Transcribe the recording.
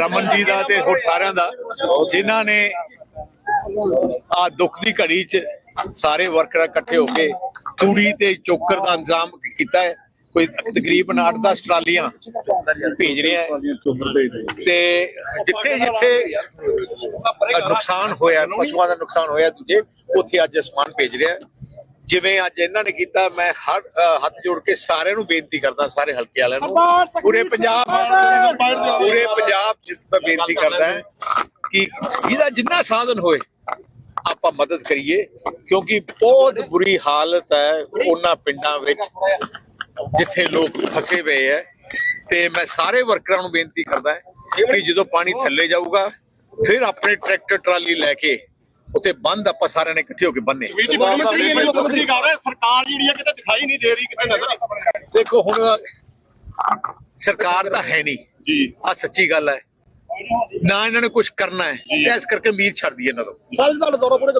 ਰਮਨ ਜੀ ਦਾ ਤੇ ਹੋਰ ਸਾਰਿਆਂ ਦਾ, ਜਿਨ੍ਹਾਂ ਨੇ ਆ ਦੁੱਖ ਦੀ ਘੜੀ 'ਚ ਸਾਰੇ ਵਰਕਰ ਇਕੱਠੇ ਹੋ ਕੇ ਤੂੜੀ ਤੇ ਚੋਕਰ ਦਾ ਇੰਤਜ਼ਾਮ ਕੀਤਾ ਹੈ। ਕੋਈ ਤਕਰੀਬਨ 8-10 ਟਰਾਲੀਆਂ ਭੇਜ ਰਿਹਾ ਤੇ ਜਿੱਥੇ ਜਿੱਥੇ ਨੁਕਸਾਨ ਹੋਇਆ, ਪਸ਼ੂਆਂ ਦਾ ਨੁਕਸਾਨ ਹੋਇਆ ਦੂਜੇ, ਉੱਥੇ ਅੱਜ ਸਮਾਨ ਭੇਜ ਰਿਹਾ ਜਿਵੇਂ ਅੱਜ ਇਹਨਾਂ ਨੇ ਕੀਤਾ ਮੈਂ ਹਰ ਹੱਥ ਜੋੜ ਕੇ ਸਾਰਿਆਂ ਨੂੰ ਬੇਨਤੀ ਕਰਦਾ ਸਾਰੇ ਹਲਕੇ ਵਾਲਿਆਂ ਨੂੰ। ਪੂਰੇ ਪੰਜਾਬ ਪੂਰੇ ਪੰਜਾਬ ਮੈਂ ਬੇਨਤੀ ਕਰਦਾ ਹੈ ਕਿ ਜਿਹਦਾ ਜਿੰਨਾ ਸਾਧਨ ਹੋਏ ਆਪਾਂ ਮਦਦ ਕਰੀਏ ਕਿਉਂਕਿ ਬਹੁਤ ਬੁਰੀ ਹਾਲਤ ਹੈ ਉਹਨਾਂ ਪਿੰਡਾਂ ਵਿੱਚ ਜਿੱਥੇ ਲੋਕ ਫਸੇ ਹੋਏ ਹੈ। ਤੇ ਮੈਂ ਸਾਰੇ ਵਰਕਰਾਂ ਨੂੰ ਬੇਨਤੀ ਕਰਦਾ ਕਿ ਜਦੋਂ ਪਾਣੀ ਥੱਲੇ ਜਾਊਗਾ ਫਿਰ ਆਪਣੇ ਟਰੈਕਟਰ ਟਰਾਲੀ ਲੈ ਕੇ ਉੱਥੇ ਬੰਦ ਆਪਾਂ ਸਾਰਿਆਂ ਨੇ ਇਕੱਠੇ ਹੋ ਕੇ ਬੰਨੇ। ਵੀ ਜੀ ਮੁੱਖ ਮੰਤਰੀ ਇਹਨੇ ਮੁੱਖ ਮੰਤਰੀ ਕਰ ਰਿਹਾ ਸਰਕਾਰ ਜਿਹੜੀ ਹੈ ਕਿਤੇ ਦਿਖਾਈ ਨਹੀਂ ਦੇ ਰਹੀ ਕਿਤੇ ਨਜ਼ਰ ਨਹੀਂ ਦੇਖੋ ਹੁਣ ਸਰਕਾਰ ਤਾਂ ਹੈ ਨਹੀਂ। ਜੀ। ਆ ਸੱਚੀ ਗੱਲ ਹੈ। ਨਾ ਇਹਨਾਂ ਨੇ ਕੁਝ ਕਰਨਾ ਹੈ। ਤੇ ਇਸ ਕਰਕੇ ਉਮੀਦ ਛੱਡਦੀ ਇਹਨਾਂ ਤੋਂ। ਸਾਰੇ ਤੁਹਾਡਾ ਦੌਰਾ ਪੂਰੇ